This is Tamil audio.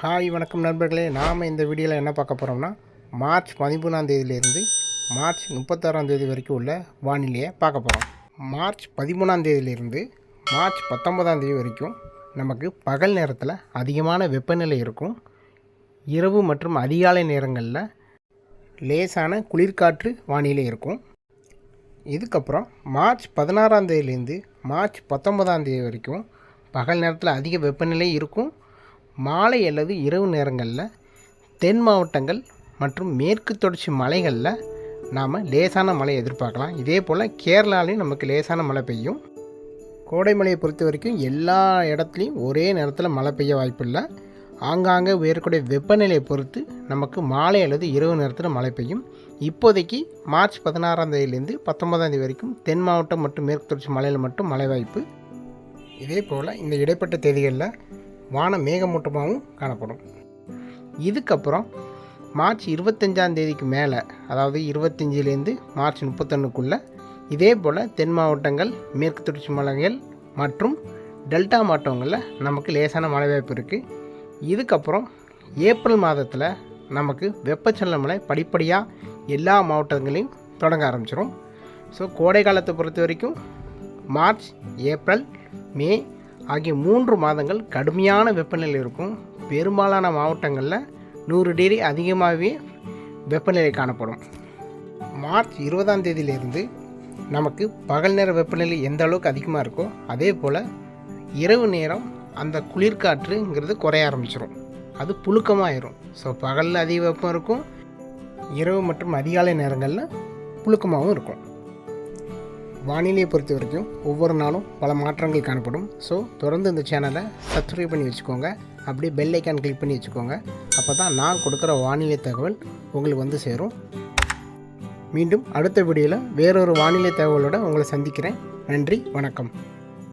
ஹாய் வணக்கம் நண்பர்களே. நாம் இந்த வீடியோவில் என்ன பார்க்க போகிறோம்னா மார்ச் பதிமூணாம் தேதியிலேருந்து மார்ச் முப்பத்தாறாம் தேதி வரைக்கும் உள்ள வானிலையை பார்க்க போகிறோம் மார்ச் பதிமூணாம் தேதியிலேருந்து மார்ச் பத்தொன்பதாம் தேதி வரைக்கும் நமக்கு பகல் நேரத்தில் அதிகமான வெப்பநிலை இருக்கும். இரவு மற்றும் அதிகாலை நேரங்களில் லேசான குளிர்காற்று வானிலை இருக்கும். இதுக்கப்புறம் மார்ச் பதினாறாம் தேதியிலேருந்து மார்ச் பத்தொன்பதாம் தேதி வரைக்கும் பகல் நேரத்தில் அதிக வெப்பநிலை இருக்கும். மாலை அல்லது இரவு நேரங்களில் தென் மாவட்டங்கள் மற்றும் மேற்கு தொடர்ச்சி மலைகளில் நாம் லேசான மழை எதிர்பார்க்கலாம். இதே போல் கேரளாலையும் நமக்கு லேசான மழை பெய்யும். கோடை மழையை பொறுத்த வரைக்கும் எல்லா இடத்துலையும் ஒரே நேரத்தில் மழை பெய்ய வாய்ப்பில்லை. ஆங்காங்கே உயரக்கூடிய வெப்பநிலையை பொறுத்து நமக்கு மாலை அல்லது இரவு நேரத்தில் மழை பெய்யும். இப்போதைக்கு மார்ச் பதினாறாம் தேதியிலேருந்து பத்தொன்பதாம் தேதி வரைக்கும் தென் மாவட்டம் மற்றும் மேற்கு தொடர்ச்சி மலையில் மட்டும் மழை வாய்ப்பு. இதே போல் இந்த இடைப்பட்ட தேதிகளில் வானம் மேகமூட்டமாகவும் காணப்படும். இதுக்கப்புறம் மார்ச் இருபத்தஞ்சாம் தேதிக்கு மேலே அதாவது இருபத்தஞ்சிலேருந்து மார்ச் முப்பத்தொன்றுக்குள்ளே இதே போல் தென் மாவட்டங்கள் மேற்கு தொடர்ச்சி மலைகள் மற்றும் டெல்டா மாவட்டங்களில் நமக்கு லேசான மழை வாய்ப்பு இருக்குது இதுக்கப்புறம் ஏப்ரல் மாதத்தில் நமக்கு வெப்பச்சலன மழை படிப்படியாக எல்லா மாவட்டங்களையும் தொடங்க ஆரம்பிச்சிடும் ஸோ கோடை காலத்தை பொறுத்த வரைக்கும் மார்ச் ஏப்ரல் மே ஆகிய மூன்று மாதங்கள் கடுமையான வெப்பநிலை இருக்கும். பெரும்பாலான மாவட்டங்களில் நூறு டிகிரி அதிகமாகவே வெப்பநிலை காணப்படும். மார்ச் இருபதாம் தேதியிலிருந்து நமக்கு பகல் நேர வெப்பநிலை எந்த அளவுக்கு அதிகமாக இருக்கோ அதே போல் இரவு நேரம் அந்த குளிர்காற்றுங்கிறது குறைய ஆரம்பிச்சிடும் அது புழுக்கமாயிரும். ஸோ பகலில் அதிக வெப்பம் இருக்கும் இரவு மற்றும் அதிகாலை நேரங்களில் புழுக்கமாகவும் இருக்கும். வானிலையை பொறுத்த வரைக்கும் ஒவ்வொரு நாளும் பல மாற்றங்கள் காணப்படும். ஸோ தொடர்ந்து இந்த சேனலை சப்ஸ்கிரைப் பண்ணி வச்சுக்கோங்க. அப்படியே பெல் ஐக்கான் கிளிக் பண்ணி வச்சுக்கோங்க. அப்போ தான் நான் கொடுக்குற வானிலை தகவல் உங்களுக்கு வந்து சேரும். மீண்டும் அடுத்த வீடியோவில் வேறொரு வானிலை தகவலோடு உங்களை சந்திக்கிறேன். நன்றி வணக்கம்.